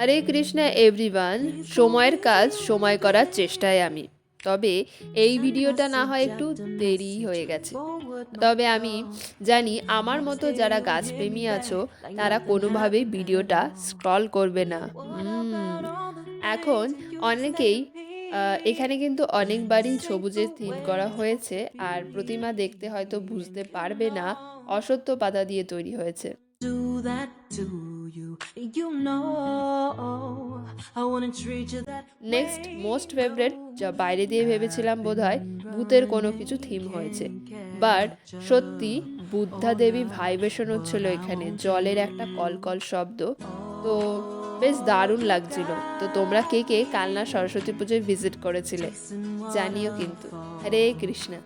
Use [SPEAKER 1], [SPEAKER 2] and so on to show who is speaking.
[SPEAKER 1] হরে Krishna everyone সময়ের কাজ সময় করার চেষ্টায় আমি। তবে এই ভিডিওটা না হয় একটু দেরি হয়ে গেছে। তবে আমি জানি আমার মতো যারা গাছপ্রেমী আছো, তারা কোনোভাবেই ভিডিওটা স্ক্রল করবে না। এখন অনেকেই এখানে কিন্তু অনেকবারই সবুজের থিম করা হয়েছে, আর প্রতিমা দেখতে হয়তো বুঝতে পারবে না, অসত্য পাতা দিয়ে তৈরি হয়েছে।
[SPEAKER 2] Do that to you. You know, I wanna treat you that
[SPEAKER 1] next most favourite যা বাইরে দিয়ে ভেবেছিলাম বোধহয় ভূতের কোনো কিছু থিম হয়েছে। বাট সত্যি বুদ্ধা দেবী ভাইব্রেশন হচ্ছিল এখানে জলের একটা কলকল শব্দ। তো বেশ দারুণ লাগছিল। তো তোমরা কে কে কালনা সরস্বতী পুজোয় ভিজিট করেছিলে জানিও কিন্তু। হরে কৃষ্ণা।